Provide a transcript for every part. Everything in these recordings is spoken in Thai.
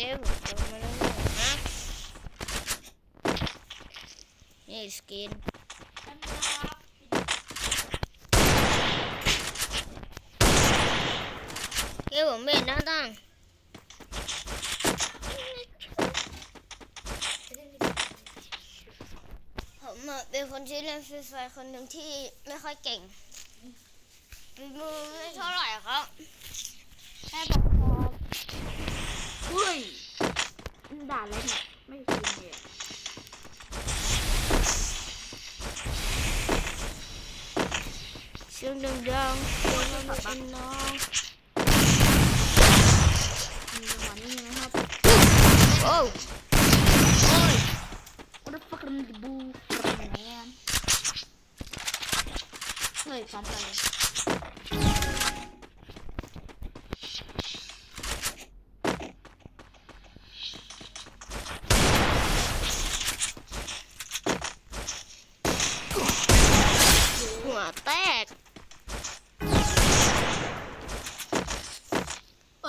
ร็วลงมาเร็วฮะนี่สกินเฮ้ยผมไม่เห็นหน้าตั้งผมเป็นคนที่เล่นฟรีไฟคนหนึ่งที่ไม่ค่อยเก่งมือไม่เท่ เสียงดังๆเสียงดังๆน้องมีจังหวะนี้นะครับโอ้ What the fuck am I do man เฮ้ยพร้อมกันเลย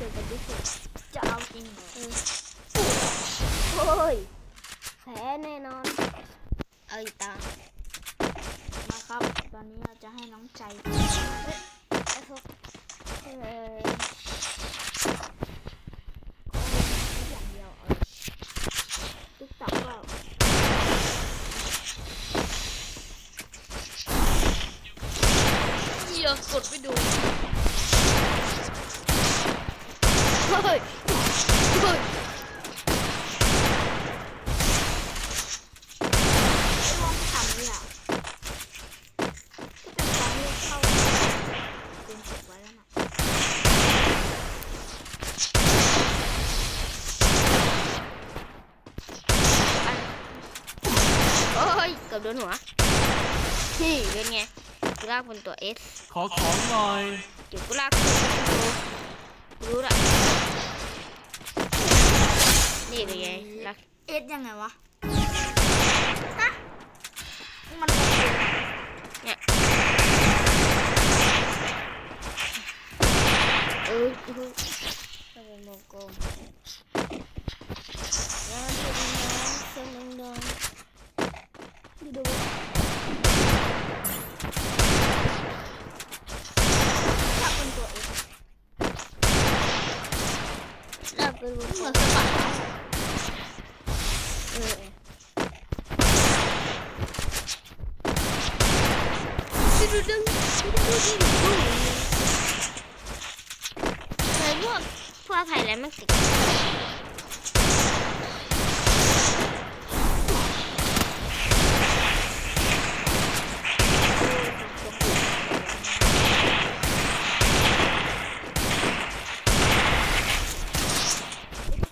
เดขนาดรถสับบัสมีเขตระยะจูบเปล่าเจอกันที่สุดจะเอาจริงเหรอเฮ้ยแพ้แน่นอน เอาอีกตามาครับ ตอนนี้เราจะให้น้องใจไอ้พวกเอ้ยอย่างเดียวเอาติ๊กต็อกก็เหี้ยกดไปดู เฮ้ยเฮ้ยลองทำเนี่ยก็เป็นกา รเลือกเข้าเป็นเก็บไว้แล้วนะ โอ้ยเกือบโดนหัวนี่เป็นไงกูลากบนตัวเอส ขอของหน่อย เดี๋ยวกูลากขึ้นดูรู้ละนี่เป็นไงลาก เอ็ดยังไงวะฮะมันเป็น เนี่ยเออดูก็เป็นวงกลมแล้วมันเป็นน้ำเส้นแดงๆ ดูดู ลากเป็นวงเหกลมือนสะบัดเออดูดูดูดูดูดูเคยพวกพวกไผ่แล้วมันติด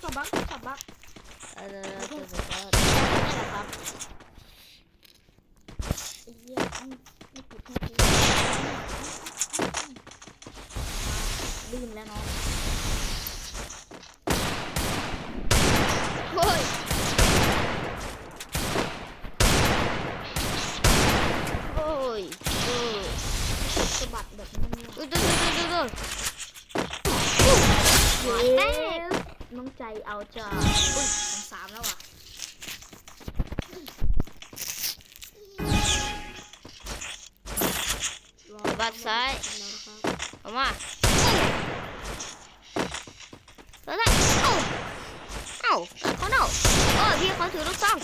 ะบัดสะบัด เออเออเออเออ นี่แหละครับไอ้เหี้ยอันไม่ผิดไม่ผิดลืมแล้วเนาะ เฮ้ยโอ้ยโอ้ย สะบัดแบบนี้เนี่ยดูดูดูดูดูหัวแตกน้องใจเอาจ้าอุ้ยสองสามแล้วอะบัดซ้ายแล้วนะครับเอามาแล้วได้เอ้าเอ้าเขาเน่าเออพี่เขาถือลูกซอง